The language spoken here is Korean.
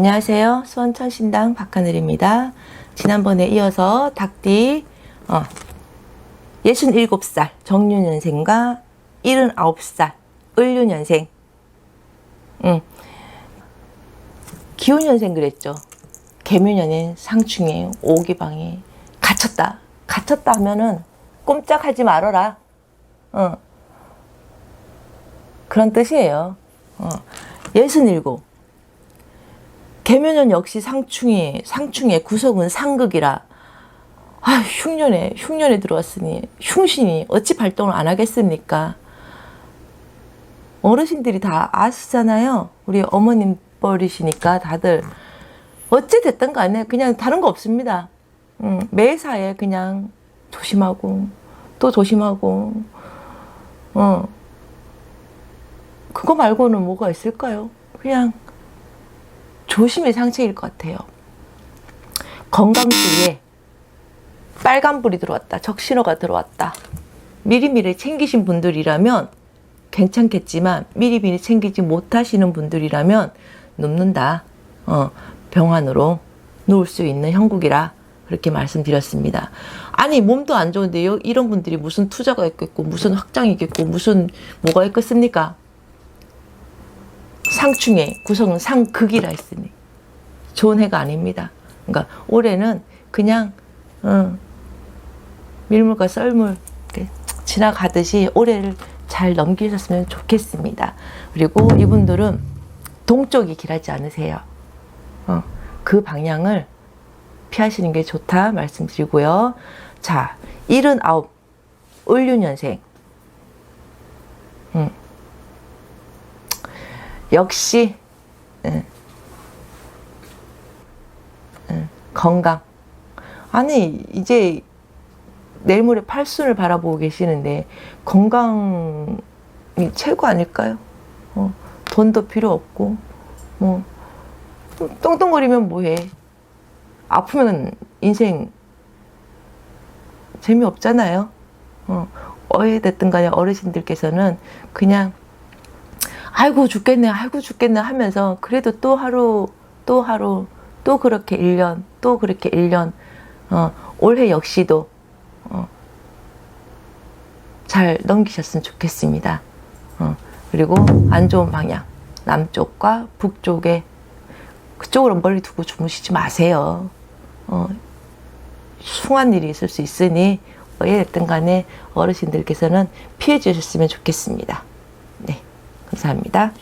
안녕하세요. 수원천신당 박하늘입니다. 지난번에 이어서 닭띠 어, 67살 정유년생과 79살 을유년생 음, 기후년생 그랬죠. 개묘년에 상충에 오기방에 갇혔다. 갇혔다 하면은 꼼짝하지 말아라. 어. 그런 뜻이에요. 어. 67. 개묘년 역시 상충이 상충의 구석은 상극이라 아 흉년에 흉년에 들어왔으니 흉신이 어찌 발동을 안 하겠습니까? 어르신들이 다 아시잖아요. 우리 어머님 뻘이시니까 다들 어찌 됐든 간에 그냥 다른 거 없습니다. 음, 매사에 그냥 조심하고 또 조심하고 어 그거 말고는 뭐가 있을까요? 그냥 조심의 상책일 것 같아요. 건강주에 빨간불이 들어왔다. 적신호가 들어왔다. 미리미리 챙기신 분들이라면 괜찮겠지만 미리미리 챙기지 못하시는 분들이라면 눕는다. 어, 병환으로 누울 수 있는 형국이라 그렇게 말씀드렸습니다. 아니 몸도 안 좋은데요. 이런 분들이 무슨 투자가 있겠고 무슨 확장이 있겠고 무슨 뭐가 있겠습니까? 상충의 구성은 상극이라 했으니 좋은 해가 아닙니다. 그러니까 올해는 그냥 어, 밀물과 썰물 지나가듯이 올해를 잘 넘기셨으면 좋겠습니다. 그리고 이분들은 동쪽이 길하지 않으세요. 어, 그 방향을 피하시는 게 좋다 말씀드리고요. 자, 79 을류년생. 역시 음, 음, 건강. 아니 이제 내일 모레 팔순을 바라보고 계시는데 건강이 최고 아닐까요? 어, 돈도 필요 없고 뭐 똥똥거리면 뭐해? 아프면 인생 재미없잖아요. 어, 어에 됐든 간에 어르신들께서는 그냥 아이고 죽겠네, 아이고 죽겠네 하면서 그래도 또 하루, 또 하루, 또 그렇게 1년, 또 그렇게 1년, 어, 올해 역시도, 어, 잘 넘기셨으면 좋겠습니다. 어, 그리고 안 좋은 방향, 남쪽과 북쪽에, 그쪽으로 멀리 두고 주무시지 마세요. 어, 숭한 일이 있을 수 있으니, 어에 됐든 간에 어르신들께서는 피해 주셨으면 좋겠습니다. 네. 감사합니다.